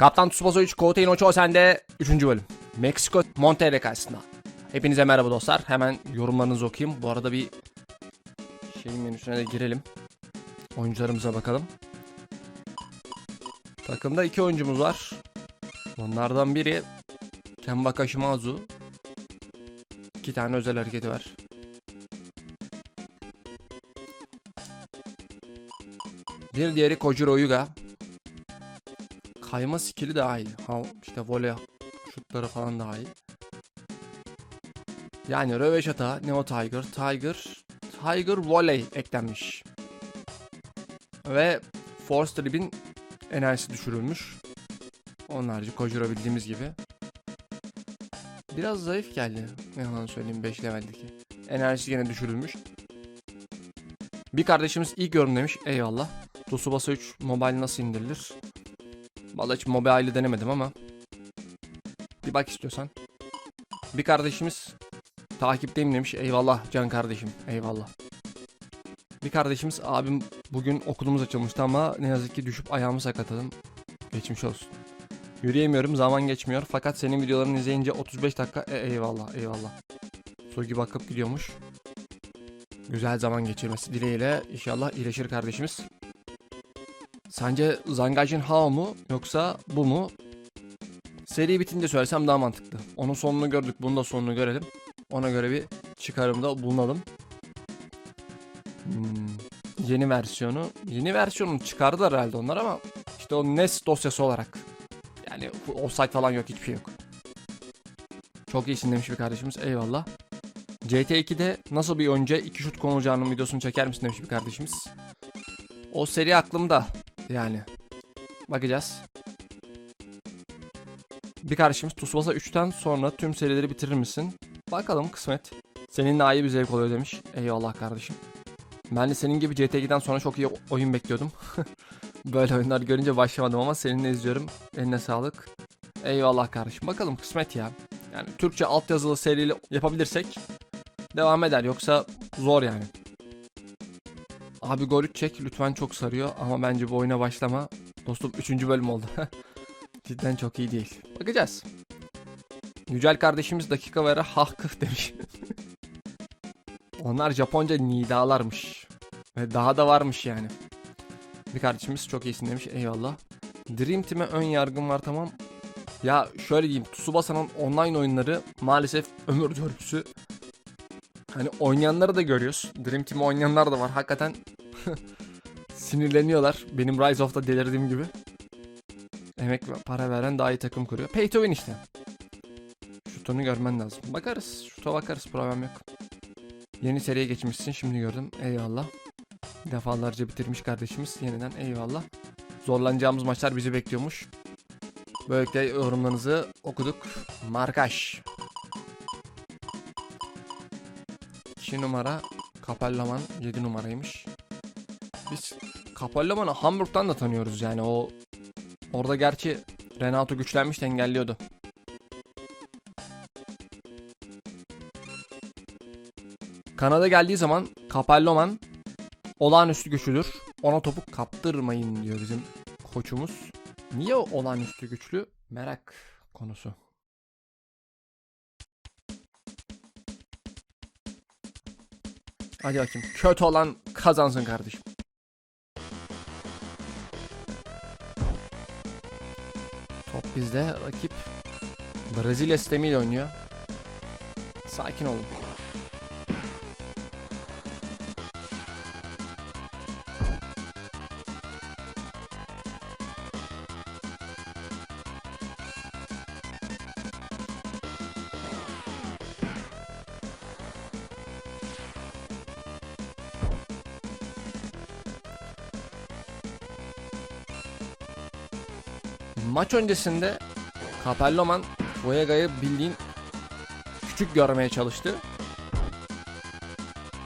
Kaptan Tsubasa 3 Koutei no Chosen'de 3. bölüm. Meksiko Monterrey karşısında. Hepinize merhaba dostlar. Hemen yorumlarınızı okuyayım. Bu arada bir şeyin menüsüne de girelim. Oyuncularımıza bakalım. Takımda iki oyuncumuz var. Onlardan biri Kemba Kashimazu. İki tane özel hareketi var. Bir diğeri Kojiro Yuga. Kayma skill'i daha iyi. Ha, işte voley şutları falan daha iyi. Yani Röveşata, Neo Tiger, Tiger, Tiger Volley eklenmiş. Ve Force Trip'in enerjisi düşürülmüş. Onun harici bildiğimiz gibi. Biraz zayıf geldi. Ne yalan söyleyeyim 5 leveldeki. Enerjisi yine düşürülmüş. Bir kardeşimiz ilk yorum demiş. Eyvallah. Tsubasa 3 mobile nasıl indirilir? Vallahi hiç mobile'i denemedim ama. Bir bak istiyorsan. Bir kardeşimiz takipteyim demiş. Eyvallah can kardeşim. Eyvallah. Bir kardeşimiz abim bugün okulumuz açılmıştı ama ne yazık ki düşüp ayağımı sakatladım. Geçmiş olsun. Yürüyemiyorum zaman geçmiyor fakat senin videolarını izleyince 35 dakika e, eyvallah eyvallah. Sogi bakıp gidiyormuş. Güzel zaman geçirmesi dileğiyle inşallah iyileşir kardeşimiz. Sence Zangajin Hao mu yoksa bu mu? Seri bitince söylesem daha mantıklı. Onun sonunu gördük, bunun da sonunu görelim. Ona göre bir çıkarımda bulunalım. Hmm, yeni versiyonu. Yeni versiyonu çıkardılar herhalde onlar ama işte o NES dosyası olarak. Yani o site falan yok, hiçbir şey yok. Çok iyisin demiş bir kardeşimiz. Eyvallah. CT2'de nasıl bir oyuncuya iki şut konulacağının videosunu çeker misin demiş bir kardeşimiz. O seri aklımda. Yani. Bakacağız. Bir kardeşimiz Tsubasa 3'ten sonra tüm serileri bitirir misin? Bakalım kısmet. Senin daha iyi bir zevk oluyor demiş. Eyvallah kardeşim. Ben de senin gibi CT2'den sonra çok iyi oyun bekliyordum. Böyle oyunlar görünce başlamadım ama seninle izliyorum. Eline sağlık. Eyvallah kardeşim. Bakalım kısmet ya. Yani Türkçe altyazılı seriyle yapabilirsek devam eder. Yoksa zor yani. Abi gol 3 çek lütfen çok sarıyor ama bence bu oyuna başlama. Dostum 3. bölüm oldu. Cidden çok iyi değil. Bakacağız. Yücel kardeşimiz dakika vere hah demiş. Onlar Japonca nidalarmış. Ve daha da varmış yani. Bir kardeşimiz çok iyisin demiş eyvallah. Dream Team'e ön yargım var tamam. Ya şöyle diyeyim Tsubasa'nın online oyunları maalesef ömür törpüsü. Hani oynayanları da görüyoruz. Dream Team oynayanlar da var. Hakikaten sinirleniyorlar. Benim Rise of'ta delirdiğim gibi. Emek ve para veren daha iyi takım kuruyor. Pay to win işte. Şutunu görmen lazım. Bakarız. Şuta bakarız. Problem yok. Yeni seriye geçmişsin. Şimdi gördüm. Eyvallah. Defalarca bitirmiş kardeşimiz. Yeniden eyvallah. Zorlanacağımız maçlar bizi bekliyormuş. Böylelikle yorumlarınızı okuduk. Markaş. 2 numara Kapellaman 7 numaraymış. Biz Kapellaman'ı Hamburg'dan da tanıyoruz yani o orada gerçi Renato güçlenmiş de engelliyordu. Kanada geldiği zaman Kapelloman olağanüstü güçlüdür. Ona topu kaptırmayın diyor bizim koçumuz. Niye o olağanüstü güçlü? Merak konusu. Hadi bakayım. Kötü olan kazansın kardeşim. Bizde. Rakip Brezilya sistemiyle oynuyor. Sakin olun. Maç öncesinde Capelloman Fuega'yı bildiğin küçük görmeye çalıştı.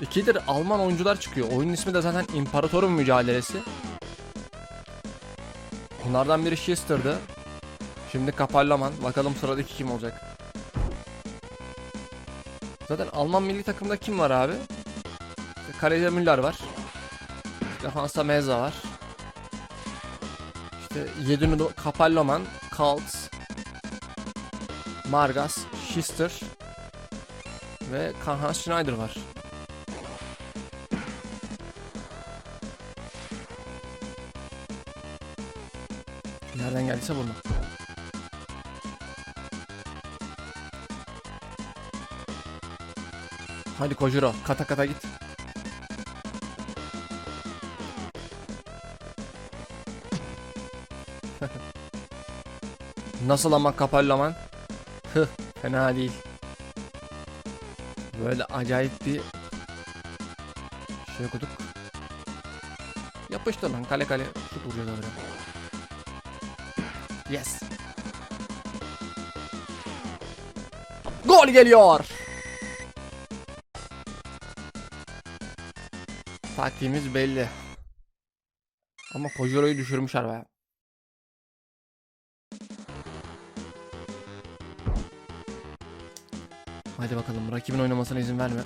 İkidir Alman oyuncular çıkıyor. Oyunun ismi de zaten İmparatorun Mücadelesi. Bunlardan biri Schuster'dı. Şimdi Kapalloman. Bakalım sıradaki kim olacak. Zaten Alman milli takımda kim var abi? İşte Kalede Müller var. Defansta Meza var. İşte 7 numara Kapalloman, Colt, Margas, Schister ve Karl Schneider var. Nereden geldiyse bunu. Hadi Kojiro kata kata git. Nasıl ama kapallaman? Hıh fena değil. Böyle acayip bir şey okuduk. Yapıştır lan kale kale şut vuruyor da buraya. Yes. Gol geliyor. Taktiğimiz belli. Ama Kojiro'yu düşürmüşler baya. Hadi bakalım rakibin oynamasına izin verme.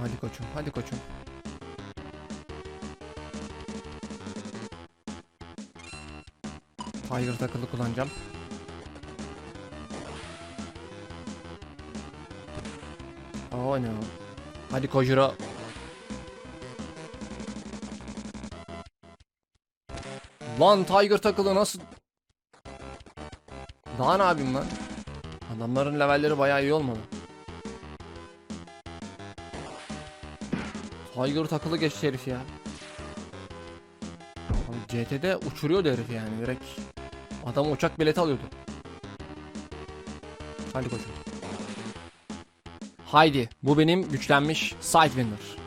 Hadi koçum, hadi koçum. Tiger takılı kullanacağım. Oh no. Hadi Kojiro. Lan Tiger takılı nasıl? Daha ne yapayım lan? Adamların levelleri bayağı iyi olmadı. Tiger takılı geçti herif ya. Abi CT'de uçuruyordu herif yani direkt. Adam uçak bileti alıyordu. Hadi koçum. Haydi bu benim güçlenmiş Sidewinder.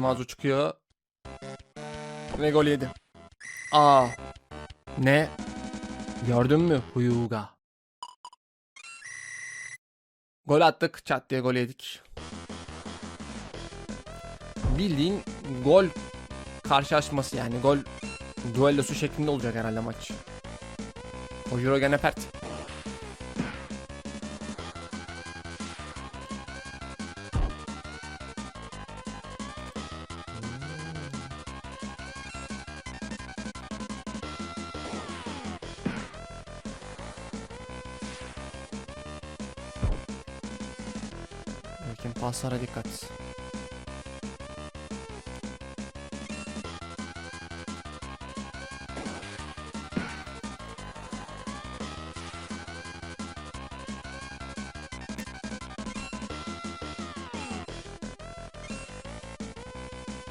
Kashimazu çıkıyor. Ve gol yedi. Aa. Ne? Gördün mü Huyuga? Gol attık. Çat diye gol yedik. Bildiğin gol karşılaşması yani gol duellosu şeklinde olacak herhalde maç. Kojiro gene pert. Paslara dikkat.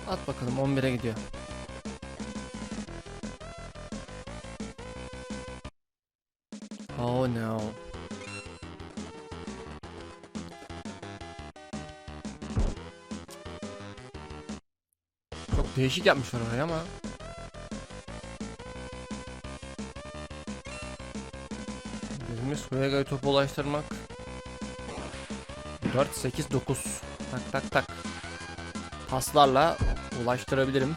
At bakalım 11'e gidiyor. Değişik yapmışlar orayı ama. Birimiz Huega'yı topu ulaştırmak. 4, 8, 9. Tak tak tak. Paslarla ulaştırabilirim.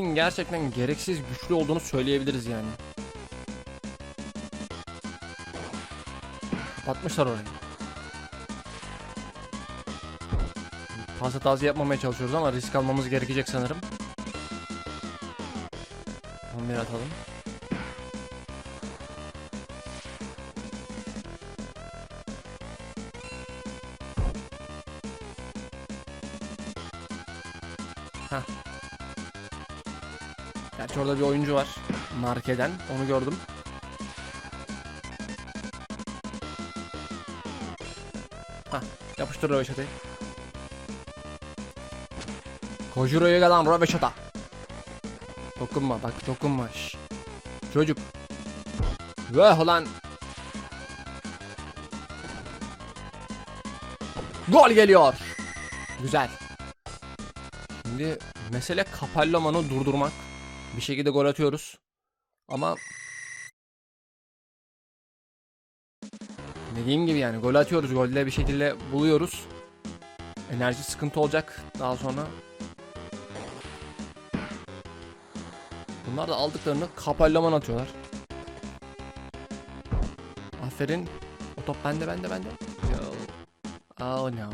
Rakibin gerçekten gereksiz güçlü olduğunu söyleyebiliriz yani. Kapatmışlar orayı. Pas hatası yapmamaya çalışıyoruz ama risk almamız gerekecek sanırım. 11 atalım. Heh. Gerçi orada bir oyuncu var. Markeden. Onu gördüm. Hah. Yapıştır Röveşata'yı. Kojiro'ya gelen Röveşata. Dokunma bak dokunma. Şş. Çocuk. Vah lan. Gol geliyor. Güzel. Şimdi mesele Kapallaman'ı durdurmak. Bir şekilde gol atıyoruz. Ama Dediğim gibi yani gol atıyoruz. Golle bir şekilde buluyoruz. Enerji sıkıntı olacak daha sonra. Bunlar da aldıklarını kapallaman atıyorlar. Aferin. O top bende bende bende. Yo. Oh no.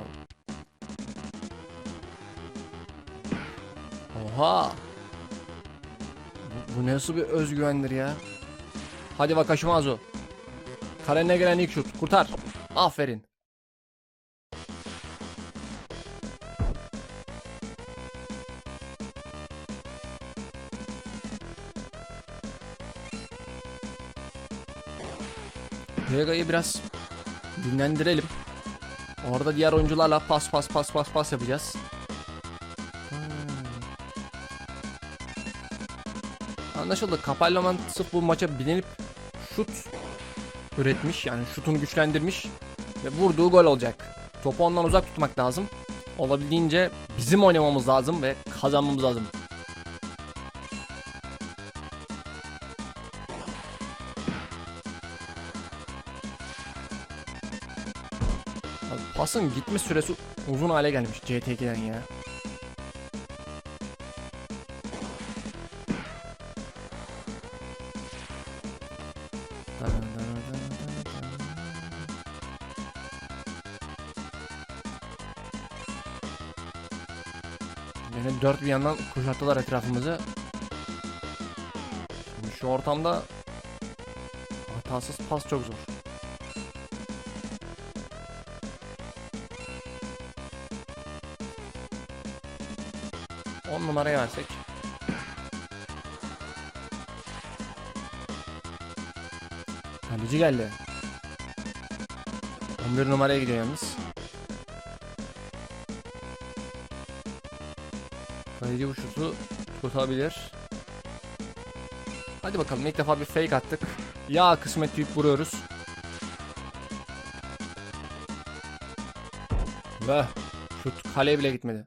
Oha. Bu, nasıl bir özgüvendir ya? Hadi Wakashimazu. Kalene gelen ilk şut. Kurtar. Aferin. Vega'yı biraz dinlendirelim. Orada diğer oyuncularla pas pas pas pas pas yapacağız. Anlaşıldı. Kapelloman sırf bu maça bilinip şut üretmiş. Yani şutunu güçlendirmiş. Ve vurduğu gol olacak. Topu ondan uzak tutmak lazım. Olabildiğince bizim oynamamız lazım ve kazanmamız lazım. Pasın gitme süresi uzun hale gelmiş CT2'den ya. Dört bir yandan kuşattılar etrafımızı. Şimdi şu ortamda hatasız pas çok zor. On numaraya versek. Kaleci geldi. 11 numaraya gidiyor yalnız. Kaleci bu şutu tutabilir. Hadi bakalım ilk defa bir fake attık. Ya kısmet deyip vuruyoruz. Ve şut kaleye bile gitmedi.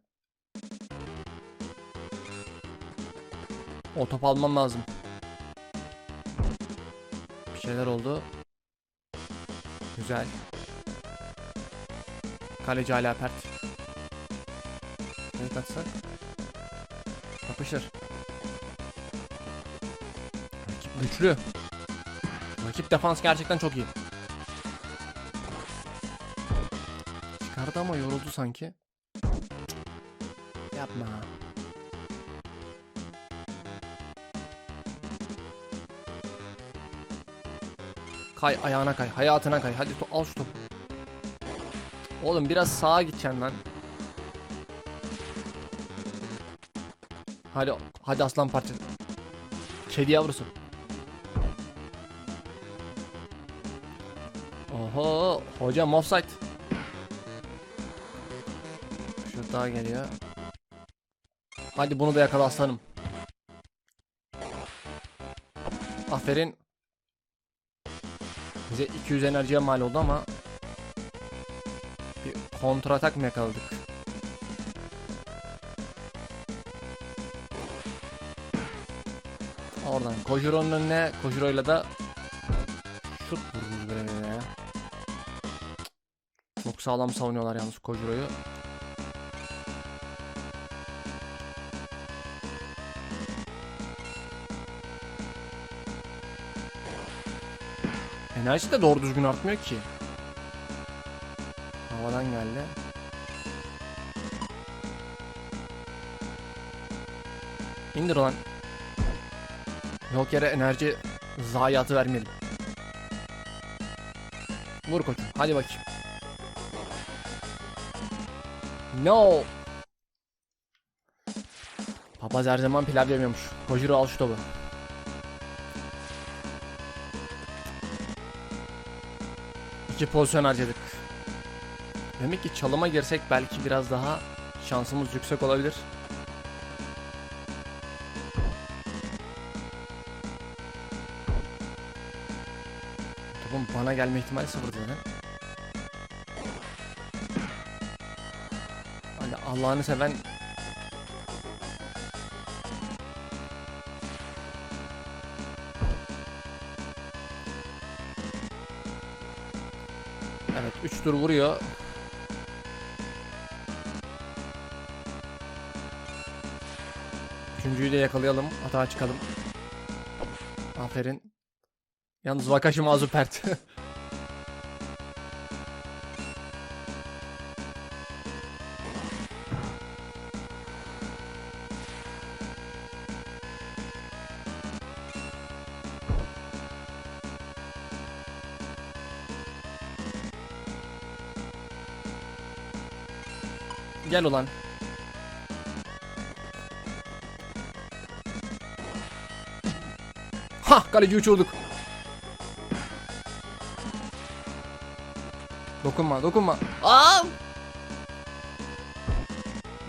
O top almam lazım. Bir şeyler oldu. Güzel. Kaleci hala pert. Ne atsak? Yapışır. Rakip güçlü. Rakip defans gerçekten çok iyi. Çıkardı ama yoruldu sanki. Yapma. Kay ayağına kay. Hayatına kay. Hadi to- al şu topu. Oğlum biraz sağa gideceksin lan. Hadi hadi aslan parça. Kedi yavrusu. Oho hocam offside. Şut daha geliyor. Hadi bunu da yakala aslanım. Aferin. Bize 200 enerjiye mal oldu ama bir kontra atak mı yakaladık? Kojuro'nun önüne Kojuro'yla da şut vururuz böyle ya. Çok sağlam savunuyorlar yalnız Kojuro'yu. Enerji de doğru düzgün artmıyor ki. Havadan geldi. İndir ulan. Yok yere enerji zayiatı vermeyelim. Vur koçum. Hadi bakayım. No. Papaz her zaman pilav yemiyormuş. Kojiro al şu topu. İki pozisyon harcadık. Demek ki çalıma girsek belki biraz daha şansımız yüksek olabilir. Bana gelme ihtimali sıfır zaten. Hadi Allah'ını seven Evet 3 tur vuruyor. Üçüncüyü de yakalayalım. Hata çıkalım. Aferin. Yalnız Vakashi Mazu Gel ulan. Ha kaleci uçurduk. Dokunma dokunma. Aa!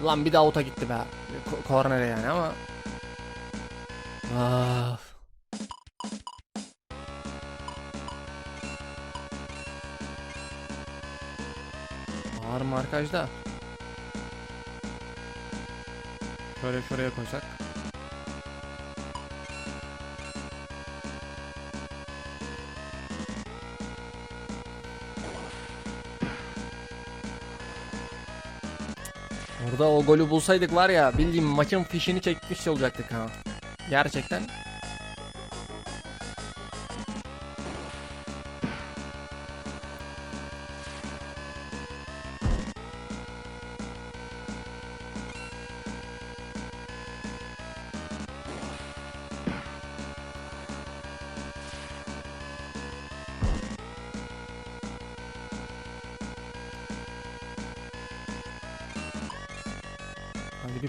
Lan bir daha ota gitti be. Ko- Kornere yani ama. Ah. Ağır markajda. Şöyle şuraya koysak. Orada o golü bulsaydık var ya bildiğim maçın fişini çekmiş olacaktık ha. Gerçekten.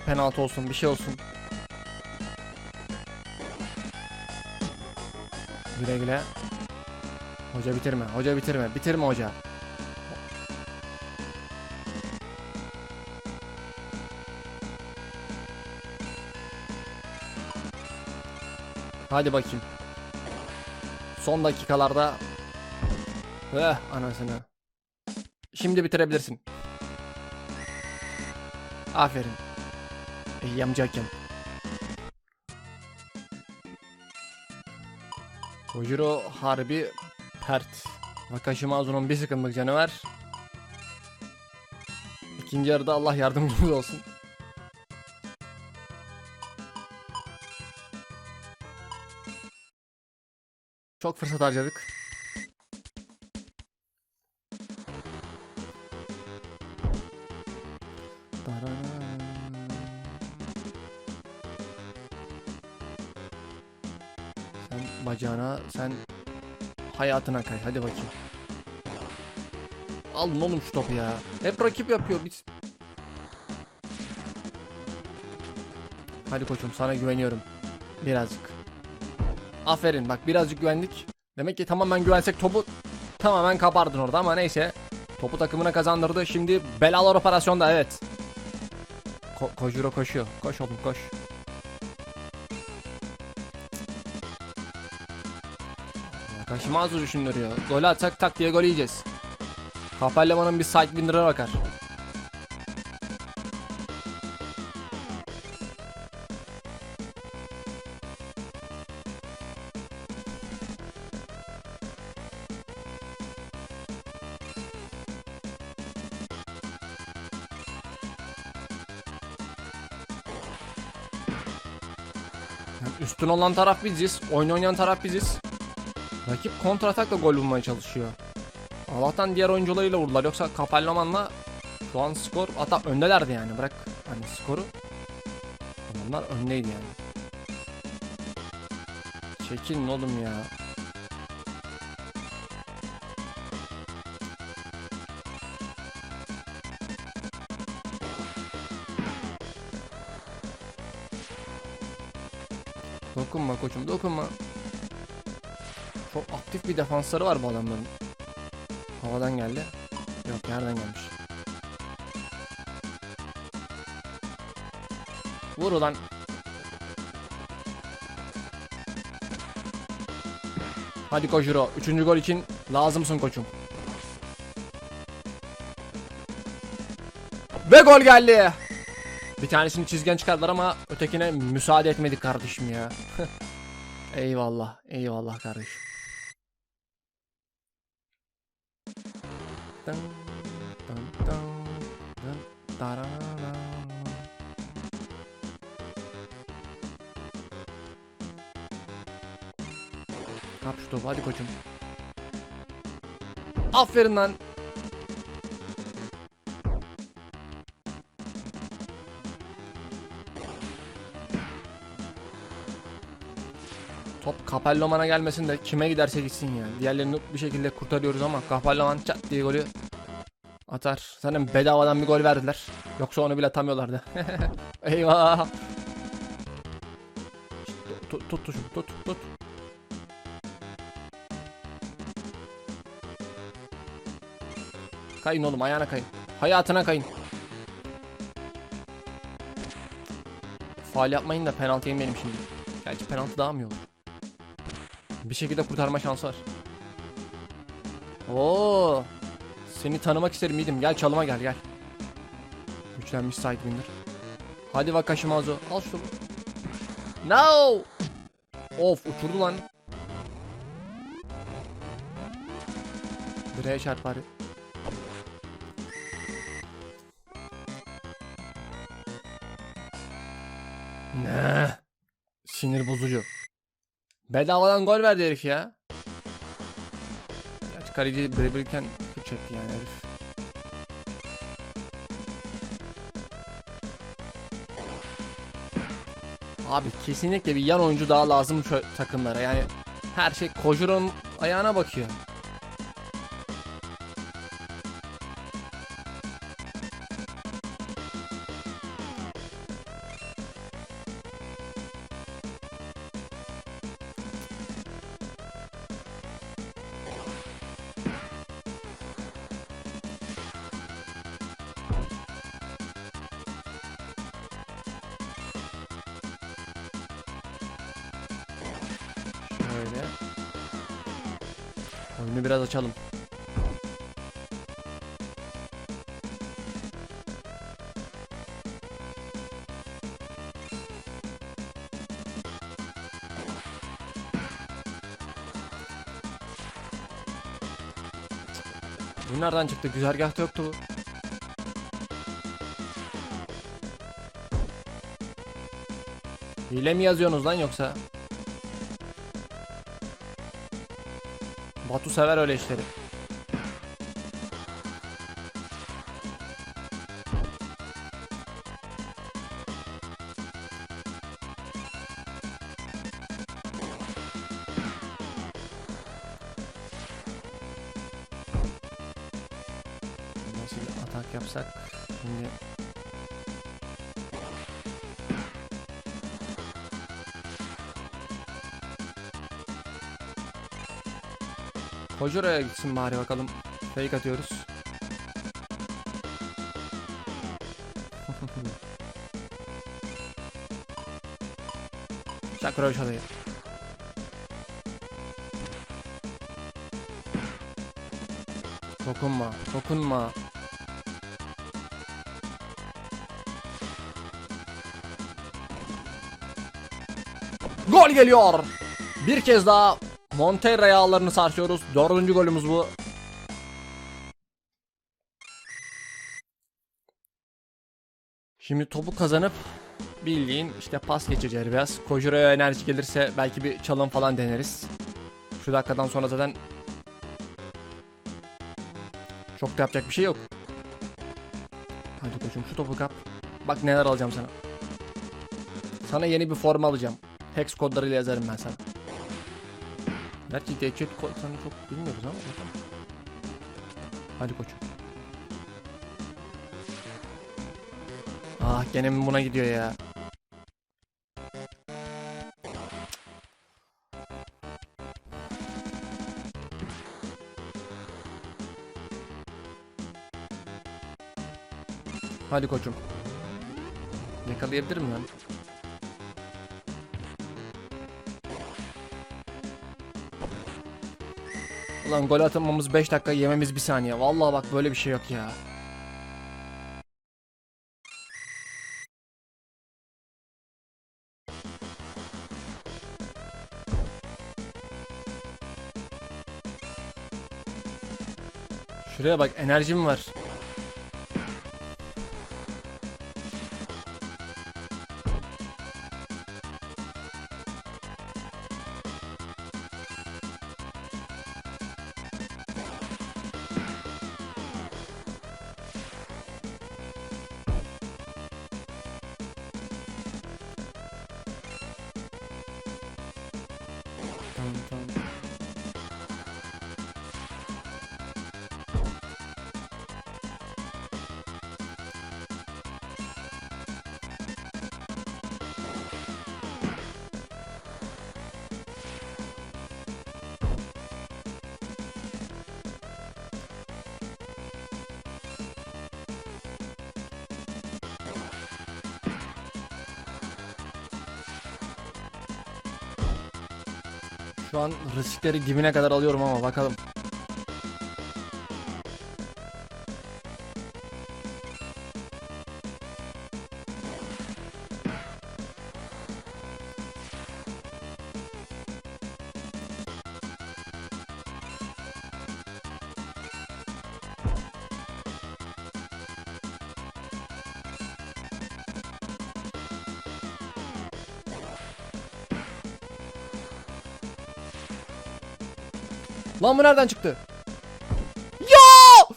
Penaltı olsun, bir şey olsun. Güle güle. Hoca bitirme, hoca bitirme, bitirme hoca. Hadi bakayım. Son dakikalarda. Eh anasını. Şimdi bitirebilirsin. Aferin. İyi amcakken. Kojiro harbi pert. Wakashimazu'nun bir sıkıntılık canı var. İkinci yarıda Allah yardımcımız olsun. Çok fırsat harcadık. Hayatına kay. Hadi bakayım. Alın oğlum şu topu ya. Hep rakip yapıyor. Biz... Hadi koçum sana güveniyorum. Birazcık. Aferin bak birazcık güvendik. Demek ki tamamen güvensek topu tamamen kapardın orada ama neyse. Topu takımına kazandırdı. Şimdi belalar operasyonda evet. Ko Kojuro koşuyor. Koş oğlum koş. Kaşımazu düşündürüyor. Golü atsak tak diye gol yiyeceğiz. Kapellemanın bir sidewinder'a bakar. Yani üstün olan taraf biziz. Oyun oynayan taraf biziz. Rakip kontratakla gol bulmaya çalışıyor. Allah'tan diğer oyuncularıyla vurdular. Yoksa Kapallaman'la şu an skor hatta öndelerdi yani. Bırak hani skoru. Adamlar öndeydi yani. Çekilin oğlum ya. Dokunma koçum dokunma. Çok aktif bir defansları var bu adamların. Havadan geldi. Yok yerden gelmiş. Vur ulan. Hadi Kojiro. Üçüncü gol için lazımsın koçum. Ve gol geldi. Bir tanesini çizgen çıkardılar ama ötekine müsaade etmedik kardeşim ya. eyvallah. Eyvallah kardeşim. Kap şu topu hadi koçum. Aferin lan. Kapelloman'a gelmesin de kime giderse gitsin ya. Diğerlerini bir şekilde kurtarıyoruz ama Kapelloman çat diye golü atar. Zaten bedavadan bir gol verdiler. Yoksa onu bile atamıyorlardı. Eyvah. Tut tut tut tut tut. Kayın oğlum ayağına kayın. Hayatına kayın. Faal yapmayın da penaltı yemeyelim şimdi. Gerçi penaltı daha mı iyi olur? Bir şekilde kurtarma şansı var. Oo. Seni tanımak isterim Yiğidim. Gel çalıma gel gel. Güçlenmiş Sidewinder. Hadi Wakashimazu. Al şu topu. No! Of uçurdu lan. Direğe çarp bari. Ne? Sinir bozucu. Bedavadan gol verdi herif ya. Gerçi kaleci birebirken etti yani herif. Abi kesinlikle bir yan oyuncu daha lazım şu takımlara. Yani her şey Kojuro'nun ayağına bakıyor. Şöyle. Oyunu biraz açalım. Bu nereden çıktı? Güzergahta yoktu bu. Hile mi yazıyorsunuz lan yoksa? Batu sever öyle işleri. Nasıl atak yapsak şimdi Kojura'ya gitsin bari bakalım. Fake atıyoruz. Çak Roja'dayı. Dokunma, dokunma. Gol geliyor. Bir kez daha Monterrey ağlarını sarsıyoruz. Dördüncü golümüz bu. Şimdi topu kazanıp bildiğin işte pas geçeceğiz biraz. Kojura'ya enerji gelirse belki bir çalım falan deneriz. Şu dakikadan sonra zaten çok da yapacak bir şey yok. Hadi koçum şu topu kap. Bak neler alacağım sana. Sana yeni bir forma alacağım. Hex kodlarıyla yazarım ben sana. Gerçi Decet kodlarını çok bilmiyoruz ama bakalım. Hadi koçum. Ah gene buna gidiyor ya. Hadi koçum. Yakalayabilir mi lan? Ulan gol atmamız 5 dakika yememiz bir saniye. Vallahi bak böyle bir şey yok ya. Şuraya bak enerjim var. Şu an riskleri dibine kadar alıyorum ama bakalım. Lan bu nereden çıktı? Ya!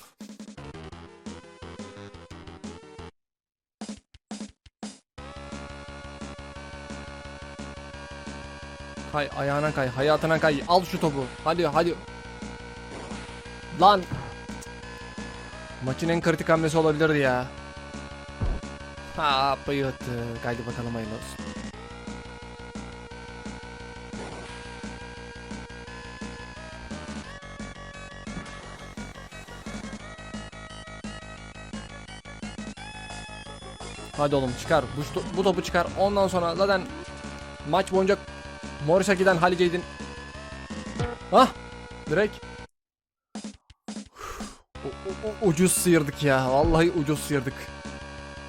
Kay ayağına kay, hayatına kay. Al şu topu. Hadi hadi. Lan. Maçın en kritik hamlesi olabilirdi ya. Ha bayıldı. Haydi bakalım hayırlı olsun. Hadi oğlum çıkar. Bu, bu topu çıkar. Ondan sonra zaten maç boyunca Morris'a giden Halice'ydin. Hah. Direkt. U- ucuz sıyırdık ya. Vallahi ucuz sıyırdık.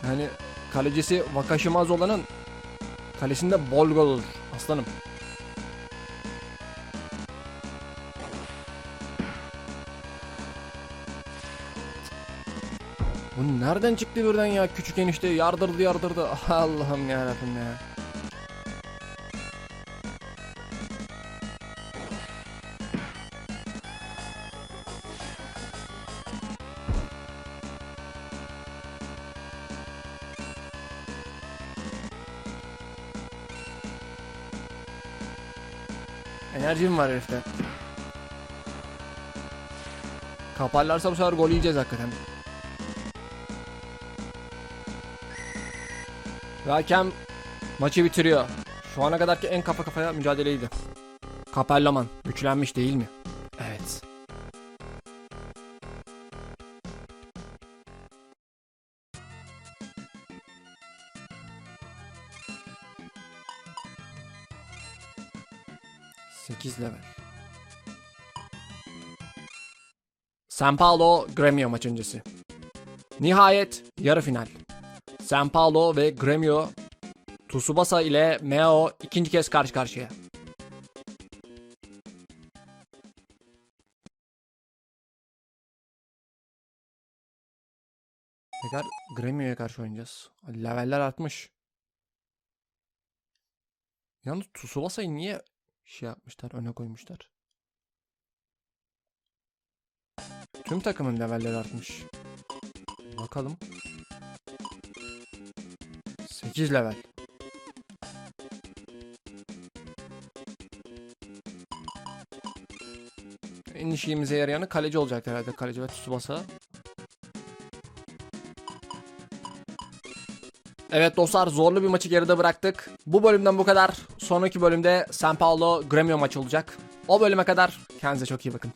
Yani kalecisi Vakashimaz olanın kalesinde bol gol olur. Aslanım. Nereden çıktı birden ya? Küçük enişte yardırdı yardırdı. Allah'ım ya Rabbim ya. Enerjim var herifte. Kaparlarsa bu sefer gol yiyeceğiz hakikaten. Ve hakem maçı bitiriyor. Şu ana kadarki en kafa kafaya mücadeleydi. Kaperlaman güçlenmiş değil mi? Evet. Sekiz level. San Paulo Gremio maç öncesi. Nihayet yarı final. San Paulo ve Gremio Tsubasa ile Meo ikinci kez karşı karşıya. Tekrar Gremio'ya karşı oynayacağız. Leveller artmış. Yalnız Tsubasa'yı niye şey yapmışlar, öne koymuşlar? Tüm takımın levelleri artmış. Bakalım. 8 level. En işimize yarayanı kaleci olacak herhalde. Kaleci ve Tsubasa. Evet dostlar zorlu bir maçı geride bıraktık. Bu bölümden bu kadar. Sonraki bölümde San Paulo Gremio maçı olacak. O bölüme kadar kendinize çok iyi bakın.